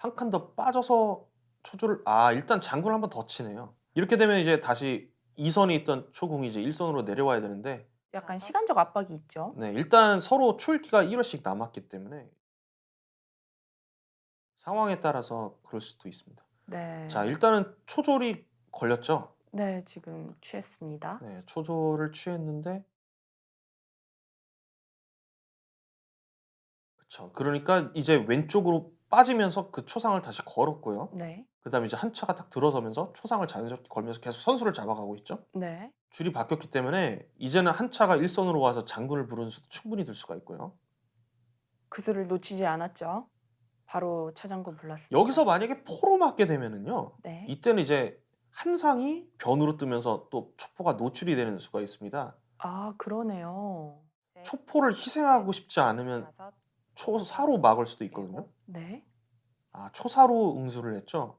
한 칸 더 빠져서 초조를 아 일단 장군을 한 번 더 치네요. 이렇게 되면 이제 다시 2선이 있던 초궁이 이제 1선으로 내려와야 되는데 약간 시간적 압박이 있죠. 네, 일단 서로 초읽기가 1회씩 남았기 때문에 상황에 따라서 그럴 수도 있습니다. 네. 자, 일단은 초졸이 걸렸죠. 네, 지금 취했습니다. 네, 초졸을 취했는데 그렇죠. 그러니까 이제 왼쪽으로 빠지면서 그 초상을 다시 걸었고요. 네. 그다음에 이제 한 차가 딱 들어서면서 초상을 자연스럽게 걸면서 계속 선수를 잡아가고 있죠. 네. 줄이 바뀌었기 때문에 이제는 한 차가 일선으로 와서 장군을 부르는 수도 충분히 들 수가 있고요. 그 수를 놓치지 않았죠. 바로 차장군 불렀습니다. 여기서 만약에 포로 맞게 되면은요. 네. 이때는 이제 한 상이 변으로 뜨면서 또 초포가 노출이 되는 수가 있습니다. 아, 그러네요. 초포를 희생하고 싶지 않으면 초사로 막을 수도 있거든요. 네. 아 초사로 응수를 했죠.